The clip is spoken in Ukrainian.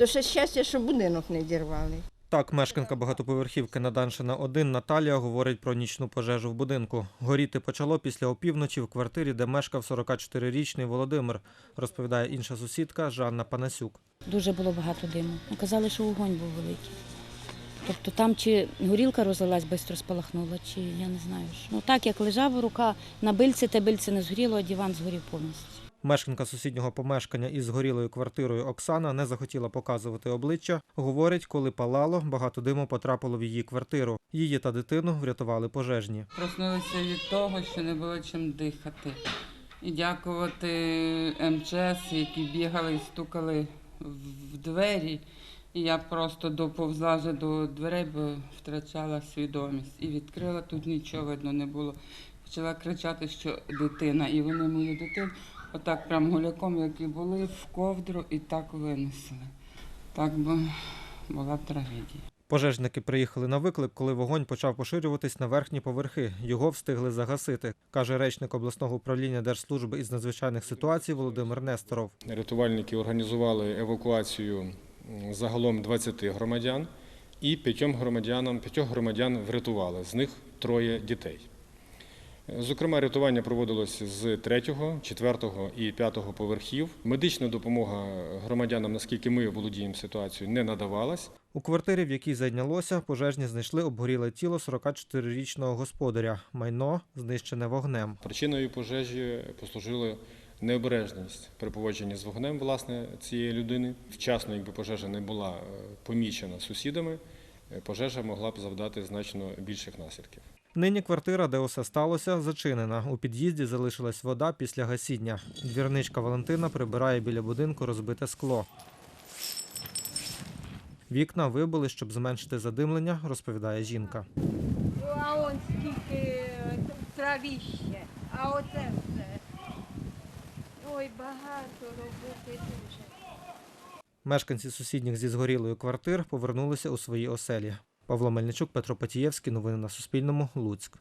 То ще щастя, що будинок не дірвали. Так, мешканка багатоповерхівки Наданшина 1 Наталія говорить про нічну пожежу в будинку. Горіти почало після опівночі в квартирі, де мешкав 44-річний Володимир, розповідає інша сусідка Жанна Панасюк. Дуже було багато диму. Казали, що вогонь був великий. Тобто там чи горілка розлилась, швидко спалахнула, чи я не знаю. що. Ну так, як лежав рука на бильці, те бильце не згоріло, а диван згорів повністю. Мешканка сусіднього помешкання із згорілою квартирою Оксана не захотіла показувати обличчя. Говорить, коли палало, багато диму потрапило в її квартиру. Її та дитину врятували пожежні. Проснулися від того, що не було чим дихати. І дякувати МЧС, які бігали і стукали в двері. І я просто доповзла вже до дверей, бо втрачала свідомість. І відкрила, тут нічого видно не було. Почала кричати, що дитина. І вони мою дитину отак прям гуляком, як і були, в ковдру і так винесли. Так би була трагедія. Пожежники приїхали на виклик, коли вогонь почав поширюватись на верхні поверхи. Його встигли загасити, каже речник обласного управління Держслужби із надзвичайних ситуацій Володимир Несторов. Рятувальники організували евакуацію загалом 20 громадян і п'ятьом громадянам, п'ятьох громадян врятували, з них троє дітей. Зокрема, рятування проводилось з 3, 4 і 5 поверхів. Медична допомога громадянам, наскільки ми володіємо ситуацією, не надавалась. У квартирі, в якій зайнялося, пожежні знайшли обгоріле тіло 44-річного господаря. Майно знищене вогнем. Причиною пожежі послужила необережність при поводженні з вогнем власне цієї людини. Вчасно, якби пожежа не була е, помічена сусідами, е, пожежа могла б завдати значно більших наслідків. Нині квартира, де усе сталося, зачинена. У під'їзді залишилась вода після гасіння. Двірничка Валентина прибирає біля будинку розбите скло. Вікна вибили, щоб зменшити задимлення, розповідає жінка. А он скільки е, травіще, а оце все. Ой, багато роботи дуже. Мешканці сусідніх зі згорілою квартир повернулися у свої оселі. Павло Мельничук, Петро Патієвський. Новини на Суспільному. Луцьк.